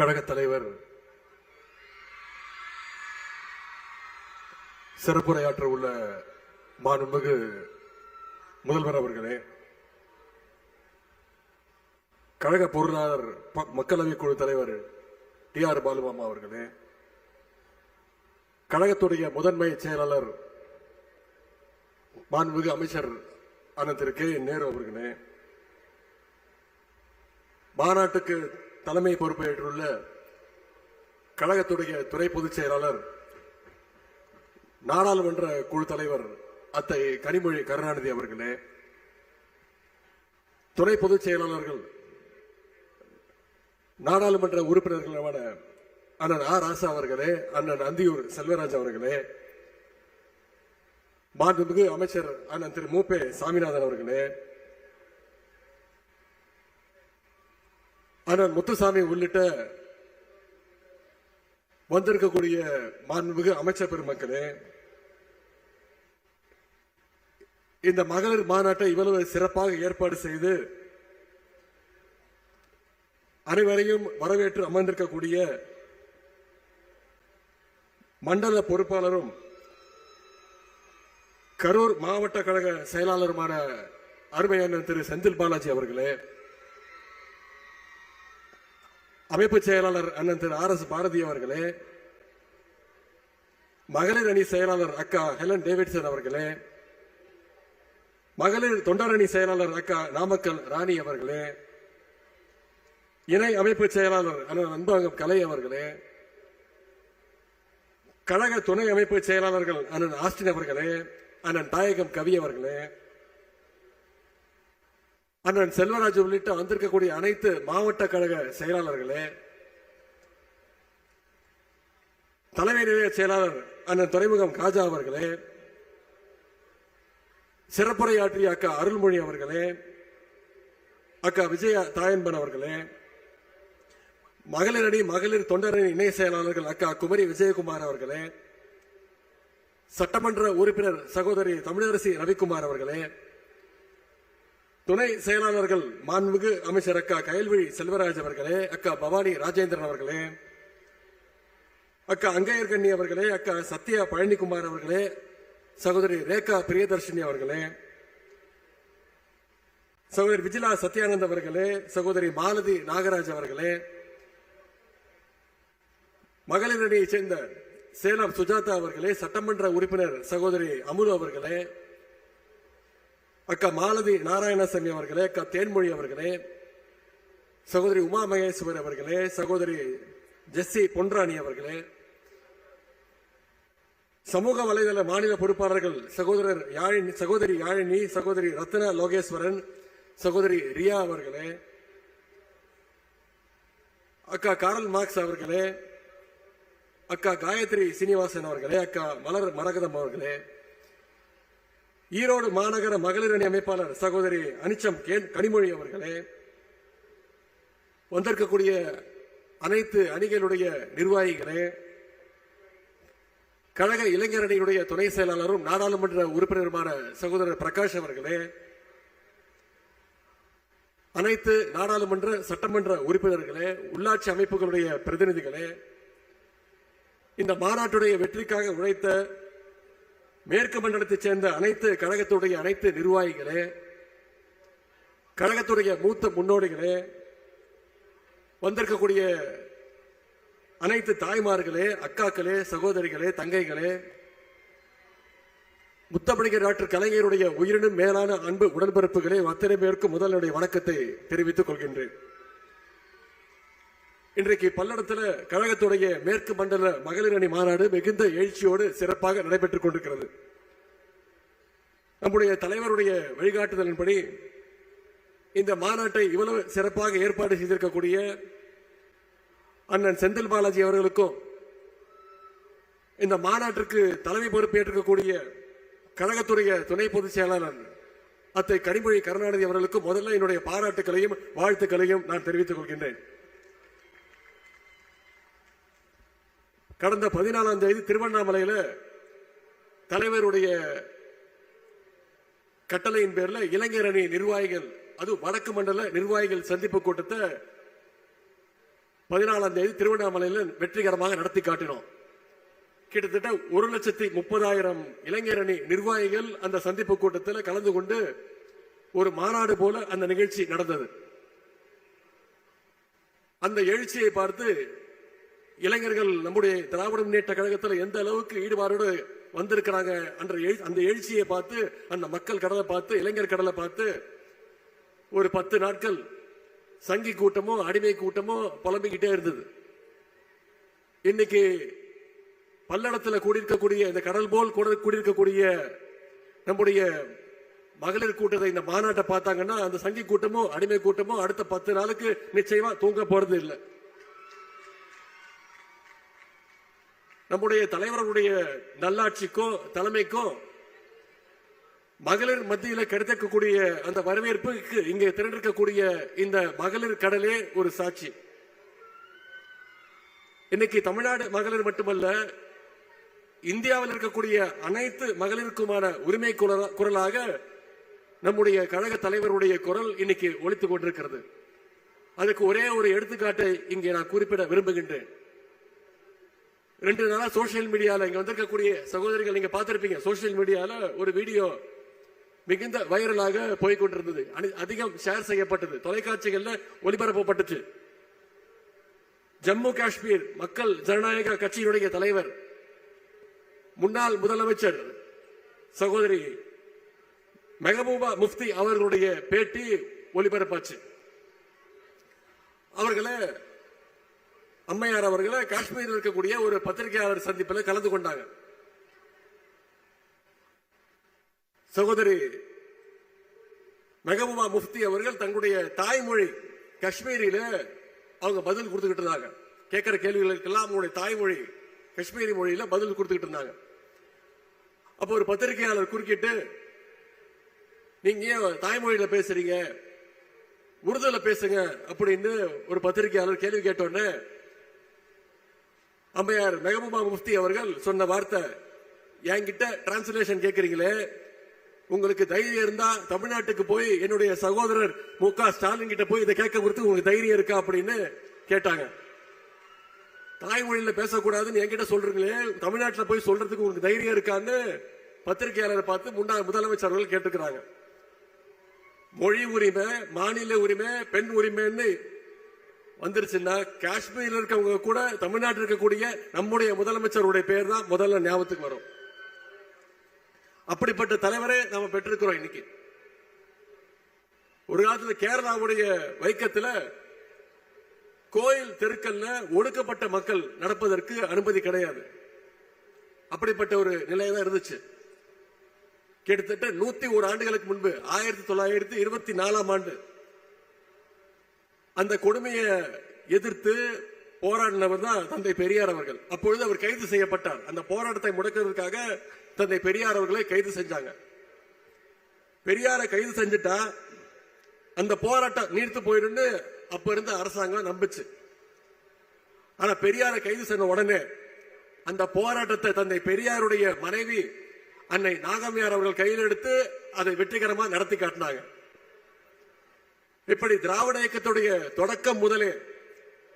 கழக தலைவர். சிறப்புரையாற்ற உள்ள மாண்புமிகு முதல்வர் அவர்களே கழக பொருளாளர் மக்களவை குழு தலைவர் டி ஆர் பாலுமாமா அவர்களே கழகத்துடைய முதன்மை செயலாளர் மாண்புமிகு அமைச்சர் அண்ணன் திரு கே நேரு அவர்களே மாநாட்டுக்கு தலைமை பொறுப்பேற்றுள்ள கழகத்துடைய துறை பொதுச் செயலாளர் நாடாளுமன்ற குழு தலைவர் அத்தை கனிமொழி கருணாநிதி அவர்களே துறை பொதுச் செயலாளர்கள் நாடாளுமன்ற உறுப்பினர்களான அண்ணன் ஆ ராசா அவர்களே அண்ணன் அந்தியூர் செல்வராஜ் அவர்களே மாண்புமிகு அமைச்சர் அண்ணன் திரு மூப்பே சாமிநாதன் அவர்களே ஆனால் முத்துசாமி உள்ளிட்ட வந்திருக்கக்கூடிய மாண்புமிகு அமைச்சர் பெருமக்களே இந்த மகளிர் மாநாட்டை இவ்வளவு சிறப்பாக ஏற்பாடு செய்து அனைவரையும் வரவேற்று அமர்ந்திருக்கக்கூடிய மண்டல பொறுப்பாளரும் கரூர் மாவட்ட கழக செயலாளருமான அருமையான திரு செந்தில் பாலாஜி அவர்களே அமைப்பு செயலாளர் அண்ணன் திரு ஆர் எஸ் பாரதி அவர்களே மகளிர் அணி செயலாளர் அக்கா ஹெலன் டேவிட்சன் அவர்களே மகளிர் தொண்டர் அணி செயலாளர் அக்கா நாமக்கல் ராணி அவர்களே இணை அமைப்பு செயலாளர் அண்ணன் அன்பகம் கலை அவர்களே கழக துணை அமைப்பு செயலாளர்கள் அண்ணன் ஆஸ்டின் அவர்களே அண்ணன் தாயகம் கவி அவர்களே அண்ணன் செல்வராஜ் உள்ளிட்ட வந்திருக்கக்கூடிய அனைத்து மாவட்ட கழக செயலாளர்களே தலைமை நிலைய செயலாளர் அண்ணன் துறைமுகம் காஜா அவர்களே சிறப்புரையாற்றிய அக்கா அருள்மொழி அவர்களே அக்கா விஜயா தாயன்பன் அவர்களே மகளிர் அணி மகளிர் தொண்டரணி இணை செயலாளர்கள் அக்கா குமரி விஜயகுமார் அவர்களே சட்டமன்ற உறுப்பினர் சகோதரி தமிழரசி ரவிக்குமார் அவர்களே துணை செயலாளர்கள் மாண்புமிகு அமைச்சர் அக்கா கயல்விழி செல்வராஜ் அவர்களே அக்கா பவானி ராஜேந்திரன் அவர்களே அக்கா அங்கையர்கண்ணி அவர்களே அக்கா சத்யா பழனிக்குமார் அவர்களே சகோதரி ரேகா பிரியதர்ஷினி அவர்களே சகோதரி விஜிலா சத்யானந்த் அவர்களே சகோதரி மாலதி நாகராஜ் அவர்களே மகளிர் அணியைச் சேர்ந்த சேலம் சுஜாதா அவர்களே சட்டமன்ற உறுப்பினர் சகோதரி அமுலு அவர்களே அக்கா மாலதி நாராயணசாமி அவர்களே அக்கா தேன்மொழி அவர்களே சகோதரி உமா மகேஸ்வர் அவர்களே சகோதரி ஜெஸ்ஸி பொன்ராணி அவர்களே சமூக வலைதள மாநில பொறுப்பாளர்கள் சகோதரர் யாழினி சகோதரி யாழினி சகோதரி ரத்ன லோகேஸ்வரன் சகோதரி ரியா அவர்களே அக்கா காரல் மார்க்ஸ் அவர்களே அக்கா காயத்ரி சீனிவாசன் அவர்களே அக்கா மலர் மரகதம் அவர்களே ஈரோடு மாநகர மகளிர் அணி அமைப்பாளர் சகோதரி அனிச்சம் கேன் கனிமொழி அவர்களே வந்திருக்கக்கூடிய அனைத்து அணிகளுடைய நிர்வாகிகளே கழக இளைஞரணியுடைய துணை செயலாளரும் நாடாளுமன்ற உறுப்பினருமான சகோதரர் பிரகாஷ் அவர்களே அனைத்து நாடாளுமன்ற சட்டமன்ற உறுப்பினர்களே உள்ளாட்சி அமைப்புகளுடைய பிரதிநிதிகளே இந்த மாநாட்டுடைய வெற்றிக்காக உழைத்த மேற்கு மண்டலத்தைச் சேர்ந்த அனைத்து கழகத்துடைய அனைத்து நிர்வாகிகளே கழகத்துடைய மூத்த முன்னோடிகளே வந்திருக்கக்கூடிய அனைத்து தாய்மார்களே அக்காக்களே சகோதரிகளே தங்கைகளே முத்தமிழர் டாக்டர் கலைஞருடைய உயிரினும் மேலான அன்பு உடன்பிறப்புகளே அத்தனை பேருக்கு முதல் வணக்கத்தை தெரிவித்துக் கொள்கின்றேன். இன்றைக்கு பல்லடத்தில் கழகத்துடைய மேற்கு மண்டல மகளிர் அணி மாநாடு மிகுந்த எழுச்சியோடு சிறப்பாக நடைபெற்றுக் கொண்டிருக்கிறது. நம்முடைய தலைவருடைய வழிகாட்டுதலின்படி இந்த மாநாட்டை இவ்வளவு சிறப்பாக ஏற்பாடு செய்திருக்கக்கூடிய அண்ணன் செந்தில் பாலாஜி அவர்களுக்கும் இந்த மாநாட்டிற்கு தலைமை பொறுப்பேற்றிருக்கக்கூடிய கழகத்துடைய துணை பொதுச் செயலாளர் அத்தை கனிமொழி கருணாநிதி அவர்களுக்கும் முதல்ல என்னுடைய பாராட்டுகளையும் வாழ்த்துக்களையும் நான் தெரிவித்துக் கொள்கின்றேன். கடந்த பதினாலாம் தேதி திருவண்ணாமலையில் தலைவருடைய கட்டளையின் பேரில் இளைஞர் அணி நிர்வாகிகள் அது வடக்கு மண்டல நிர்வாகிகள் சந்திப்பு கூட்டத்தை பதினாலாம் தேதி திருவண்ணாமலையில் வெற்றிகரமாக நடத்தி காட்டினோம். கிட்டத்தட்ட ஒரு லட்சத்தி முப்பதாயிரம் இளைஞர் அணி நிர்வாகிகள் அந்த சந்திப்பு கூட்டத்தில் கலந்து கொண்டு ஒரு மாநாடு போல அந்த நிகழ்ச்சி நடந்தது. அந்த எழுச்சியை பார்த்து இளைஞர்கள் நம்முடைய திராவிட முன்னேற்ற கழகத்தில் எந்த அளவுக்கு ஈடுபாடோடு வந்திருக்கிறாங்க அந்த எழு- அந்த எழுச்சியை பார்த்து அந்த மக்கள் கடலை பார்த்து இளைஞர் கடலை பார்த்து ஒரு பத்து நாட்கள் சங்கி கூட்டமோ அடிமை கூட்டமோ புலம்பிக்கிட்டே இருந்தது. இன்னைக்கு பல்லடத்துல கூடியிருக்கக்கூடிய இந்த கடல் போல் கூட- கூடியிருக்கக்கூடிய நம்முடைய மகளிர் கூட்டத்தை இந்த மாநாட்டை பார்த்தாங்கன்னா அந்த சங்கி கூட்டமோ அடிமை கூட்டமோ அடுத்த பத்து நாளுக்கு நிச்சயமா தூங்க போறது இல்லை நம்முடைய தலைவர்களுடைய நல்லாட்சிக்கோ தலைமைக்கோ மகளிர் மத்தியில் கிடைத்திருக்கக்கூடிய அந்த வரவேற்புக்கு இங்கே திரண்டிருக்கக்கூடிய இந்த மகளிர் கடலே ஒரு சாட்சி. இன்னைக்கு தமிழ்நாடு மகளிர் மட்டுமல்ல இந்தியாவில் இருக்கக்கூடிய அனைத்து மகளிருக்குமான உரிமை குரலாக நம்முடைய கழக தலைவருடைய குரல் இன்னைக்கு ஒழித்துக் கொண்டிருக்கிறது. அதுக்கு ஒரே ஒரு எடுத்துக்காட்டை இங்கே நான் குறிப்பிட விரும்புகின்றேன். ரெண்டு நாளா சோசியல் மீடியால இங்க வந்திருக்கக்கூடிய சகோதரிகள் நீங்க பார்த்திருப்பீங்க. சோசியல் மீடியால ஒரு வீடியோ மிகுந்த வைரலாக போய்கொண்டிருந்தது. அதிகம் ஷேர் செய்யப்பட்டது. தொலைக்காட்சிகள்ல ஒளிபரப்பப்பட்டுச்சு. ஜம்மு காஷ்மீர் மக்கள் ஜனநாயக கட்சியினுடைய தலைவர் முன்னாள் முதலமைச்சர் சகோதரி மெஹபூபா முஃப்தி அவர்களுடைய பேட்டி ஒளிபரப்பாச்சு. அவர்களை அம்மையார் அவர்களை காஷ்மீரில் இருக்கக்கூடிய ஒரு பத்திரிகையாளர் சந்திப்பில் கலந்து கொண்டாங்க. சகோதரி மெகபூபா முஃப்தி அவர்கள் தங்களுடைய தாய்மொழி காஷ்மீரியில அவங்க பதில் கொடுத்துக்கிட்டு இருந்தாங்க. கேட்கிற கேள்விகளுக்கெல்லாம் அவங்களுடைய தாய்மொழி காஷ்மீரி மொழியில பதில் கொடுத்துக்கிட்டு இருந்தாங்க. அப்போ ஒரு பத்திரிகையாளர் குறுக்கிட்டு நீங்க ஏன் தாய்மொழியில பேசுறீங்க? உருதுல பேசுங்க அப்படின்னு ஒரு பத்திரிகையாளர் கேள்வி கேட்டோன்னே அம்மையார் மெகபூபா முஃப்தி அவர்கள் சொன்ன வார்த்தை. என்கிட்ட டிரான்ஸ்லேஷன் கேட்கறீங்களே உங்களுக்கு தைரியம் இருந்தா தமிழ்நாட்டுக்கு போய் என்னுடைய சகோதரர் மு க ஸ்டாலின் கிட்ட போய் இதை கேட்க கொடுத்து உங்களுக்கு தைரியம் இருக்கா அப்படின்னு கேட்டாங்க. தாய்மொழியில பேசக்கூடாதுன்னு என்கிட்ட சொல்றீங்களே? தமிழ்நாட்டுல போய் சொல்றதுக்கு உங்களுக்கு தைரியம் இருக்கான்னு பத்திரிகையாளரை பார்த்து முன்னாள் முதலமைச்சர் அவர்கள் கேட்டுக்கிறாங்க. மொழி உரிமை மாநில உரிமை பெண் உரிமைன்னு வந்துருச்சுன்னா காஷ்மீர்ல இருக்கவங்க கூட தமிழ்நாட்டில் இருக்கக்கூடிய நம்முடைய முதலமைச்சருடைய பேர் தான் முதல்ல ஞாபகத்துக்கு வரும். அப்படிப்பட்ட தலைவரே நாம பெற்றிருக்கிறோம் இன்னைக்கு. ஒரு காலத்துல கேரளாவுடைய வைக்கத்துல கோயில் தெருக்கல்ல ஒடுக்கப்பட்ட மக்கள் நடப்பதற்கு அனுமதி கிடையாது. அப்படிப்பட்ட ஒரு நிலையதான் இருந்துச்சு. கிட்டத்தட்ட நூத்தி ஒரு ஆண்டுகளுக்கு முன்பு ஆயிரத்தி தொள்ளாயிரத்தி இருபத்தி நாலாம் ஆண்டு அந்த கொடுமையை எதிர்த்து போராடினவர் தான் தந்தை பெரியார் அவர்கள். அப்பொழுது அவர் கைது செய்யப்பட்டார். அந்த போராட்டத்தை முடக்கிறதுக்காக தந்தை பெரியார் அவர்களை கைது செஞ்சாங்க. பெரியாரை கைது செஞ்சுட்டா அந்த போராட்டம் நீர்த்து போயிடுன்னு அப்ப இருந்த அரசாங்கம் நம்பிச்சு. ஆனா பெரியாரை கைது செஞ்ச உடனே அந்த போராட்டத்தை தந்தை பெரியாருடைய மனைவி அன்னை நாகம்யார் அவர்கள் கையில் எடுத்து அதை வெற்றிகரமா நடத்தி காட்டினாங்க. இப்படி திராவிட இயக்கத்துடைய தொடக்கம் முதலே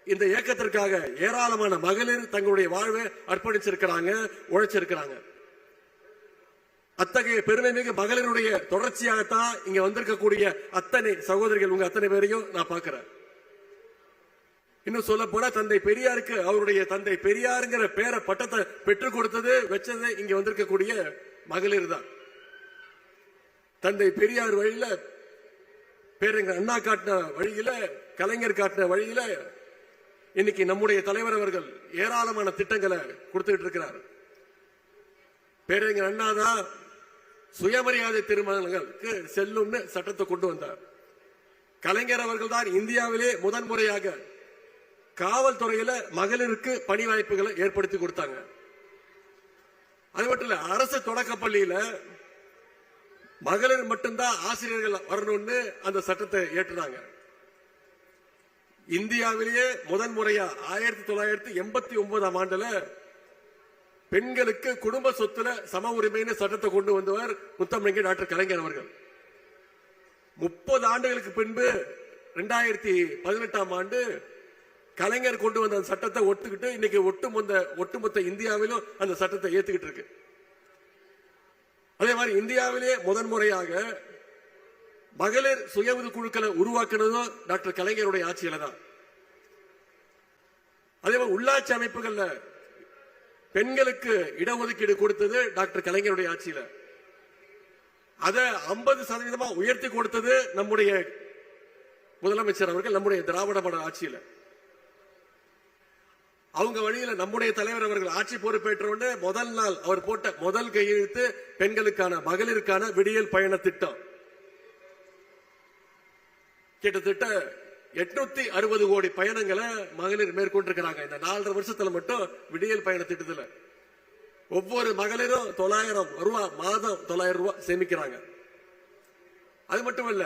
இந்த இயக்கத்திற்காக ஏராளமான மகளிர் தங்களுடைய வாழ்வை அர்ப்பணிச்சிருக்கிறாங்க உழைச்சிருக்கிறாங்க. அத்தகைய பெருமை மிகு மகளிருடைய தொடர்ச்சியாகத்தான் இங்க வந்திருக்கக்கூடிய அத்தனை சகோதரிகள் உங்க அத்தனை பேரையும் நான் பாக்குறேன் இன்னும் சொல்ல போனா தந்தை பெரியாருக்கு அவருடைய தந்தை பெரியாருங்கிற பேர பட்டத்தை பெற்றுக் கொடுத்தது வச்சது இங்க வந்திருக்கக்கூடிய மகளிர் தான். தந்தை பெரியார் வழியில பேருங்க அண்ணா காட்டின வழியில கலைஞர் காட்டின வழியில இன்னைக்கு நம்முடைய தலைவர் அவர்கள் ஏராளமான திட்டங்களை கொடுத்துட்டு இருக்கிறார். பேரறிஞர் அண்ணா தான் சுயமரியாதை திருமணங்களுக்கு செல்லும்னு சட்டத்தை கொண்டு வந்தார். கலைஞர் அவர்கள் தான் இந்தியாவிலே முதன் முறையாக காவல்துறையில மகளிருக்கு பணி வாய்ப்புகளை ஏற்படுத்தி கொடுத்தாங்க. அது மட்டும் இல்ல அரசு தொடக்க பள்ளியில மகளிர் மட்டும்தான் ஆசிரியர்கள் வரணும்னு அந்த சட்டத்தை ஏற்றுனாங்க. இந்தியாவிலேயே முதன் முறையா ஆயிரத்தி தொள்ளாயிரத்தி எண்பத்தி ஒன்பதாம் ஆண்டுல பெண்களுக்கு குடும்ப சொத்துல சம உரிமைன்னு சட்டத்தை கொண்டு வந்தவர் முத்தமிழங்க டாக்டர் கலைஞர் அவர்கள். முப்பது ஆண்டுகளுக்கு பின்பு ரெண்டாயிரத்தி பதினெட்டாம் ஆண்டு கலைஞர் கொண்டு வந்த அந்த சட்டத்தை ஒத்துக்கிட்டு இன்னைக்கு ஒட்டுமொத்த ஒட்டுமொத்த இந்தியாவிலும் அந்த சட்டத்தை ஏத்துக்கிட்டு இருக்கு. அதே மாதிரி இந்தியாவிலேயே முதன்முறையாக மகளிர் சுய உதவி குழுக்களை உருவாக்குனதும் டாக்டர் கலைஞருடைய ஆட்சியில தான். அதே மாதிரி உள்ளாட்சி அமைப்புகள்ல பெண்களுக்கு இடஒதுக்கீடு கொடுத்தது டாக்டர் கலைஞருடைய ஆட்சியில. அதை ஐம்பது சதவீதமா உயர்த்தி கொடுத்தது நம்முடைய முதலமைச்சர் அவர்கள் நம்முடைய திராவிட மாடல் ஆட்சியில. அவங்க வழியில நம்முடைய தலைவர் அவர்கள் ஆட்சி பொறுப்பேற்ற உடனே முதல் நாள் அவர் போட்ட முதல் கையெழுத்து பெண்களுக்கான மகளிருக்கான விடியல் பயண திட்டம். கிட்டத்தட்ட எட்நூத்தி அறுபது கோடி பயணங்களை மகளிர் மேற்கொண்டிருக்கிறாங்க. இந்த நாலரை வருஷத்துல மட்டும் விடியல் பயண திட்டத்துல. ஒவ்வொரு மகளிரும் தொள்ளாயிரம் ரூபாய் மாதம் தொள்ளாயிரம் ரூபாய் சேமிக்கிறாங்க. அது மட்டும் இல்ல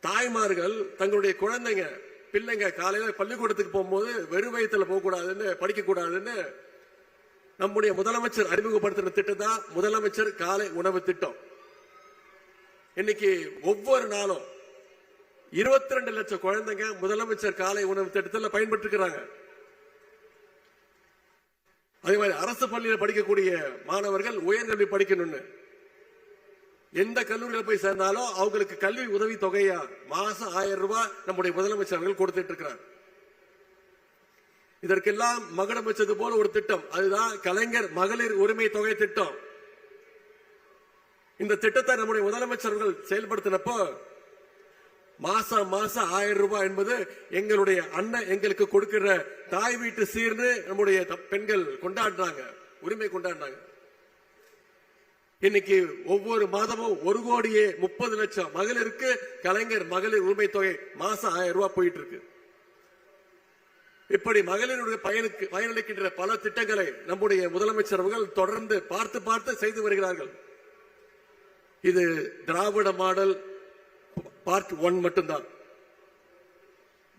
தாய்மார்கள் தங்களுடைய குழந்தைங்க பிள்ளைங்க காலையில பள்ளிக்கூடத்துக்கு போகும்போது வெறும் வயிற்றுல போகக்கூடாதுன்னு படிக்கக்கூடாதுன்னு நம்முடைய முதலமைச்சர் அறிமுகப்படுத்தின திட்டம் தான் முதலமைச்சர் காலை உணவு திட்டம். இன்னைக்கு ஒவ்வொரு நாளும் இருபத்தி ரெண்டு லட்சம் குழந்தைங்க முதலமைச்சர் காலை உணவு திட்டத்தில் பயன்பட்டு இருக்கிறாங்க அதே மாதிரி அரசு பள்ளியில் படிக்கக்கூடிய மாணவர்கள் உயர்கல்வி படிக்கணும்னு. எந்த கல்லூரியில போய் சேர்ந்தாலும் அவங்களுக்கு கல்வி உதவி தொகையா மாசம் ஆயிரம் ரூபாய் நம்முடைய முதலமைச்சர் அவர்கள் கொடுத்துட்டு இருக்கிறார். இதற்கெல்லாம் மகடம் வச்சது போல ஒரு திட்டம். அதுதான் கலைஞர் மகளிர் உரிமை தொகை திட்டம். இந்த திட்டத்தை நம்முடைய முதலமைச்சர்கள் செயல்படுத்தினப்போ மாசம் மாசம் ஆயிரம் ரூபாய் என்பது எங்களுடைய அண்ணன் எங்களுக்கு கொடுக்கிற தாய் வீட்டு சீர்னு நம்முடைய த- பெண்கள் கொண்டாடுறாங்க உரிமை கொண்டாடுறாங்க. இன்னைக்கு ஒவ்வொரு மாதமும் ஒரு கோடியே முப்பது லட்சம் மகளிருக்கு கலைஞர் மகளிர் உரிமை தொகை மாசம் ஆயிரம் ரூபாய் போயிட்டு இருக்கு இப்படி மகளிருடைய பயனுக்கு பயனளிக்கின்ற பல திட்டங்களை நம்முடைய முதலமைச்சர் அவர்கள் தொடர்ந்து பார்த்து பார்த்து செய்து வருகிறார்கள். இது திராவிட மாடல் பார்ட் ஒன் மட்டும்தான்.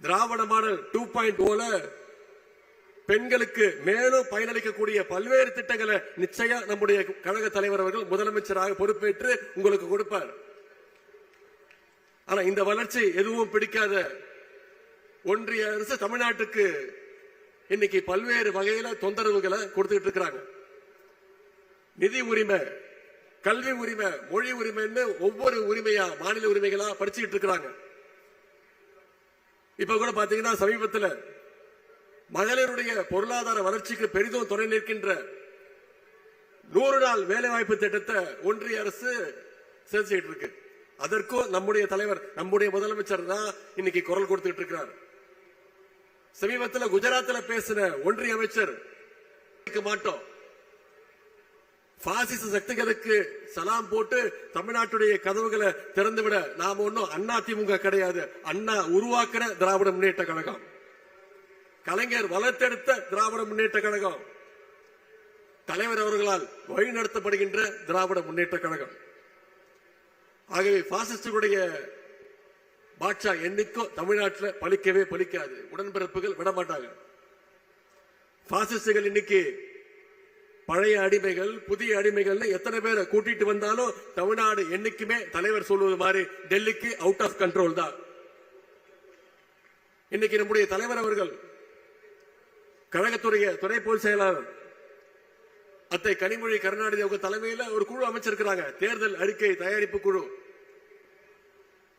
திராவிட மாடல் டூ பாயிண்ட் ஓல பெண்களுக்கு மேலும் பயனளிக்கக்கூடிய பல்வேறு திட்டங்களை நிச்சயம் நம்முடைய கழக தலைவர் அவர்கள் முதலமைச்சராக பொறுப்பேற்று உங்களுக்கு கொடுப்பார். ஆனா இந்த வளர்ச்சி எதுவும் பிடிக்காத ஒன்றிய அரசு தமிழ்நாட்டுக்கு இன்னைக்கு பல்வேறு வகையில தொந்தரவுகளை கொடுத்துட்டு இருக்கிறாங்க. நிதி உரிமை கல்வி உரிமை மொழி உரிமைன்னு ஒவ்வொரு உரிமையா மாநில உரிமைகளா படிச்சுக்கிட்டு இருக்கிறாங்க. இப்ப கூட பாத்தீங்கன்னா சமீபத்துல மகளிருடைய பொருளாதார வளர்ச்சிக்கு பெரிதும் துணை நிற்கின்ற நூறு நாள் வேலைவாய்ப்பு திட்டத்தை ஒன்றிய அரசு செஞ்சுட்டு இருக்கு. அதற்கும் நம்முடைய தலைவர் நம்முடைய முதலமைச்சர் தான் இன்னைக்கு குரல் கொடுத்துட்டு இருக்கிறார். சமீபத்தில் குஜராத்தில் பேசின ஒன்றிய அமைச்சர் இருக்க மாட்டோம். பாசிச சக்திகளுக்கு சலாம் போட்டு தமிழ்நாட்டுடைய கதவுகளை திறந்து விட நாம ஒன்னும் அண்ணா திமுக கிடையாது. அண்ணா உருவாக்குற திராவிட முன்னேற்ற கழகம். கலைஞர் வளர்த்தெடுத்த திராவிட முன்னேற்ற கழகம். தலைவர் அவர்களால் வழிநடத்தப்படுகின்ற திராவிட முன்னேற்ற கழகம். ஆகவே பாசிஸ்டுடைய பாட்சா என்னைக்கோ தமிழ்நாட்டில் பலிக்கவே பலிக்காது உடன்பிறப்புகள் விடமாட்டார்கள் பாசிஸ்டுகள் இன்னைக்கு பழைய அடிமைகள் புதிய அடிமைகள் எத்தனை பேரை கூட்டிட்டு வந்தாலும் தமிழ்நாடு என்னைக்குமே தலைவர் சொல்வது மாதிரி டெல்லிக்கு அவுட் ஆஃப் கண்ட்ரோல் தான். இன்னைக்கு நம்முடைய தலைவர் அவர்கள் கழகத்துடைய துணை பொதுச் செயலாளர் அத்தை கனிமொழி கருணாநிதி அவங்க தலைமையில் ஒரு குழு அமைச்சிருக்கிறாங்க. தேர்தல் அறிக்கை தயாரிப்பு குழு.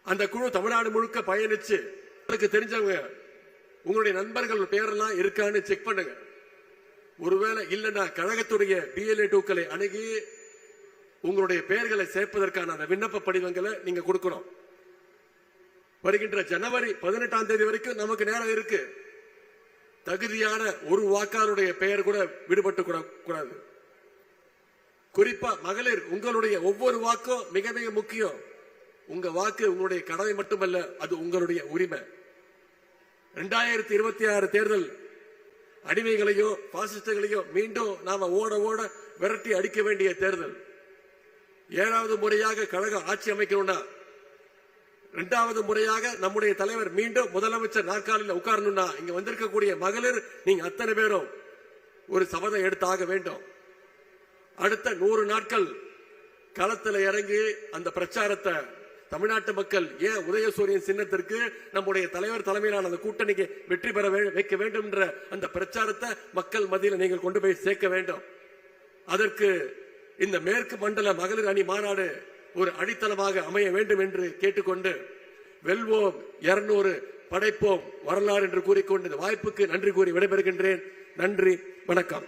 அந்த குழு தமிழ்நாடு முழுக்க பயணிச்சு உங்களுக்கு தெரிஞ்சவங்க உங்களுடைய நண்பர்கள் பேரெல்லாம் இருக்கான்னு செக் பண்ணுங்க. ஒருவேளை இல்லைன்னா கழகத்துடைய பிஎல்ஏ டூக்களை அணுகி உங்களுடைய பெயர்களை சேர்ப்பதற்கான அந்த விண்ணப்ப படிவங்களை நீங்க கொடுக்கணும். வருகின்ற ஜனவரி பதினெட்டாம் தேதி வரைக்கும் நமக்கு நேரம் இருக்கு. தகுதியான ஒரு வாக்காளருடைய பெயர் கூட விடுபட்டு கூட- கூடாது. குறிப்பா மகளிர் உங்களுடைய ஒவ்வொரு வாக்கும் மிக மிக முக்கியம். உங்க வாக்கு உங்களுடைய கடமை மட்டுமல்ல அது உங்களுடைய உரிமை. இரண்டாயிரத்தி இருபத்தி ஆறு தேர்தல் அடிமைகளையோ பாசிஸ்டுகளையோ மீண்டும் நாம ஓட ஓட விரட்டி அடிக்க வேண்டிய தேர்தல். ஏழாவது முறையாக கழகம் ஆட்சி அமைக்கணும்னா இரண்டாவது முறையாக நம்முடைய தலைவர் மீண்டும் முதலமைச்சர் நாற்காலியில் உட்காரணும்னா இங்க வந்திருக்கக்கூடிய மகளிர் நீங்க அத்தனை பேரும் ஒரு சபதம் எடுத்தாக வேண்டும். அடுத்த நூறு நாட்கள் களத்தில் இறங்கி அந்த பிரச்சாரத்தை தமிழ்நாட்டு மக்கள் ஏன் உதயசூரியன் சின்னத்திற்கு நம்முடைய தலைவர் தலைமையிலான அந்த கூட்டணிக்கு வெற்றி பெற வைக்க வேண்டும் என்ற அந்த பிரச்சாரத்தை மக்கள் மத்தியில் நீங்கள் கொண்டு போய் சேர்க்க வேண்டும். அதற்கு இந்த மேற்கு மண்டல மகளிர் அணி மாநாடு ஒரு அடித்தளமாக அமைய வேண்டும் என்று கேட்டுக்கொண்டு வெல்வோம் இருநூறு படைப்போம் வரலாறு என்று கூறிக்கொண்டு இந்த வாய்ப்புக்கு நன்றி கூறி விடைபெறுகின்றேன். நன்றி வணக்கம்.